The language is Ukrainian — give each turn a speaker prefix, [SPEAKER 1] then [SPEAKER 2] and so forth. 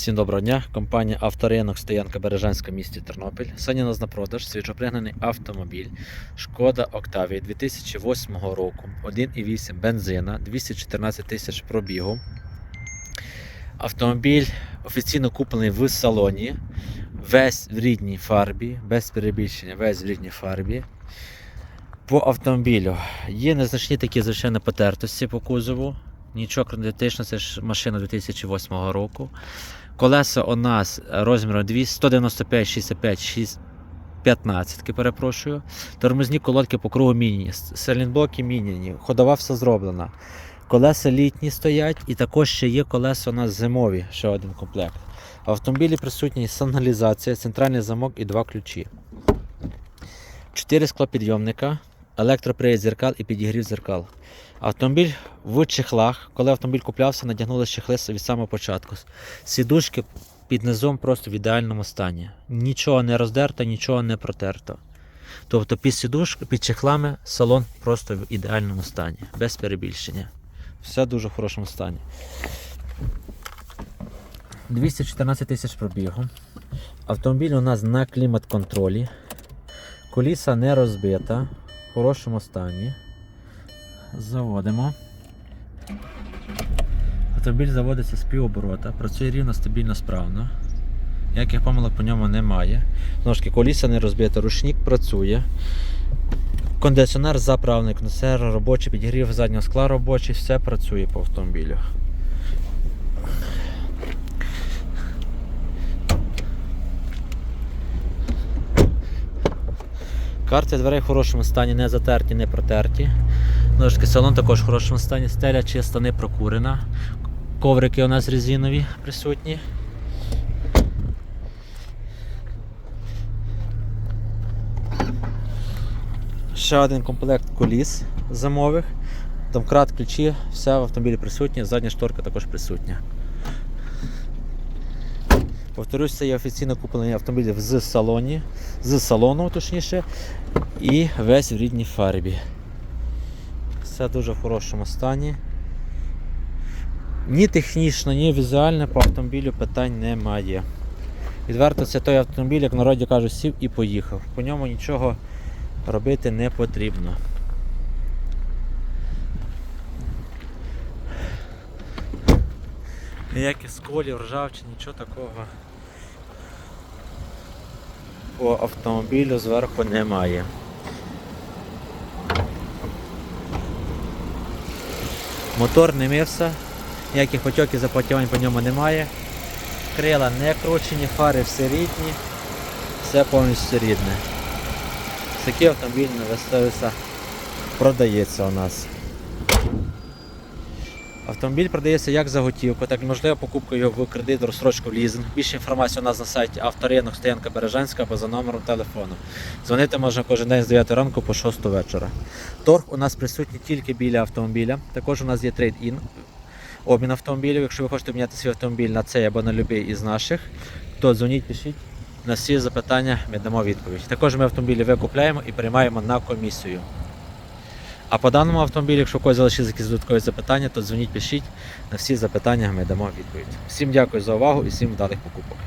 [SPEAKER 1] Всім доброго дня. Компанія Авторинок Стоянка Бережанська в місті Тернопіль. Сьогодні у нас на продаж свіжопригнаний автомобіль Шкода Октавія 2008 року, 1,8 бензина, 214 тисяч пробігу. Автомобіль офіційно куплений в салоні, весь в рідній фарбі, без перебільшення, весь в рідній фарбі. По автомобілю є незначні такі звичайно потертості по кузову. Нічого критичного, це ж машина 2008 року. Колеса у нас розміром 200, 195, 65, 6, 15, перепрошую. Тормозні колодки по кругу міні, селінблоки міняні, ходова все зроблена. Колеса літні стоять, і також ще є колеса у нас зимові, ще один комплект. В автомобілі присутні сигналізація, центральний замок і два ключі. Чотири склопідйомника, електропривід зеркал і підігрів зеркал. Автомобіль в чехлах, коли автомобіль куплявся, надягнули чехли від самого початку. Сідушки під низом просто в ідеальному стані. Нічого не роздерто, нічого не протерто. Тобто під сідушкою, під чехлами салон просто в ідеальному стані, без перебільшення. Все дуже в хорошому стані. 214 тисяч пробігу. Автомобіль у нас на клімат-контролі. Коліса не розбита, в хорошому стані. Заводимо. Автомобіль заводиться з півоборота, працює рівно, стабільно, справно. Ніяких помилок по ньому немає. Ножки коліса не розбите, ручник працює. Кондиціонер заправний, кондиціонер робочий, підігрів заднього скла робочий, все працює по автомобілю. Карти дверей в хорошому стані, не затерті, не протерті. Ножки салон також в хорошому стані, стеля чиста, не прокурена. Коврики у нас резинові присутні. Ще один комплект коліс зимових. Домкрат, ключі, все в автомобілі присутнє, задня шторка також присутня. Повторюсь, це є офіційно куплений автомобіль з салоні, з салону, точніше, і весь в рідній фарбі. Все дуже в хорошому стані. Ні технічно, ні візуально по автомобілю питань немає. Відверто, це той автомобіль, як народі кажуть, сів і поїхав. По ньому нічого робити не потрібно. Ніяких сколів, ржавчин, нічого такого по автомобілю зверху немає. Мотор не мився, ніяких потьоків запотівань по ньому немає. Крила не кручені, фари все рідні, все повністю рідне. Такий автомобіль на виставився продається у нас. Автомобіль продається як за готівку, так і можливо покупка його в кредит, розстрочку в лізинг. Більше інформації у нас на сайті авторинок Стоянка Бережанська або за номером телефону. Дзвонити можна кожен день з 9 ранку по 6 вечора. Торг у нас присутній тільки біля автомобіля. Також у нас є трейд-ін, обмін автомобілів. Якщо ви хочете міняти свій автомобіль на цей або на будь-який із наших, то дзвоніть, пишіть. На всі запитання ми дамо відповідь. Також ми автомобілі викупляємо і приймаємо на комісію. А по даному автомобілю, якщо у когось залишилися якісь додаткові запитання, то дзвоніть, пишіть. На всі запитання ми дамо відповідь. Всім дякую за увагу і всім вдалих покупок.